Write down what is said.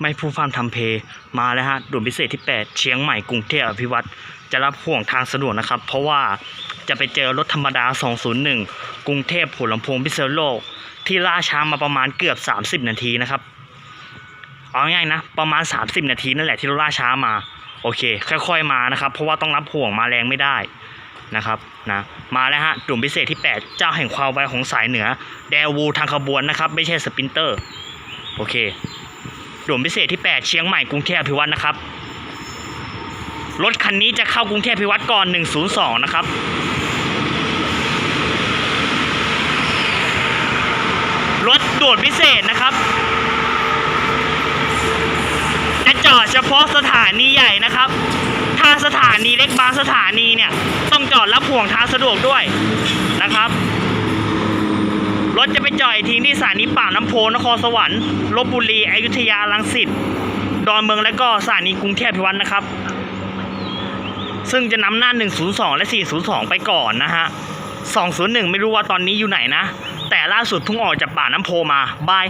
ไม่ผู้ฟังทำเพมาแล้วฮะด่วนพิเศษที่ 8 เชียงใหม่กรุงเทพอภิวัตรจะรับห่วงทางสะดวกนะครับ เพราะว่าจะไปเจอรถธรรมดา 201 กรุงเทพหัวลำโพงพิเศษโลก ที่ล่าช้ามาประมาณเกือบ 30 นาทีนะครับ เอาง่ายๆนะ ประมาณ 30 นาทีนั่นแหละที่รถล่าช้ามา โอเค ค่อยๆมานะครับ เพราะว่าต้องรับห่วงมาแรงไม่ได้นะครับนะมาแล้วฮะด่วนพิเศษที่ 8 เจ้าแห่งความไวของสายเหนือ แดวูทางขบวนนะครับ ไม่ใช่สปินเตอร์ โอเค ด่วนพิเศษที่ 8 เชียงใหม่กรุงเทพอภิวัตรนะครับ รถคันนี้จะเข้ากรุงเทพอภิวัตรก่อน 102 นะครับรถด่วนพิเศษนะครับ จะจอดเฉพาะสถานีใหญ่นะครับ ถ้าสถานีเล็กบางสถานีเนี่ย ต้องจอดรับห่วงทางสะดวกด้วยนะครับ รถจะไปจอดทิ้งที่สถานีปากน้ำโพนครสวรรค์ลบบุรีอยุธยาลังสิตดอนเมืองและก็สถานีกรุงเทพพิวัตรนะครับ ซึ่งจะนำหน้า 102 และ 402 ไปก่อนนะฮะ 201 ไม่รู้ว่าตอนนี้อยู่ไหนนะ แต่ล่าสุดทุ่งออกจากป่าน้ำโพมาบาย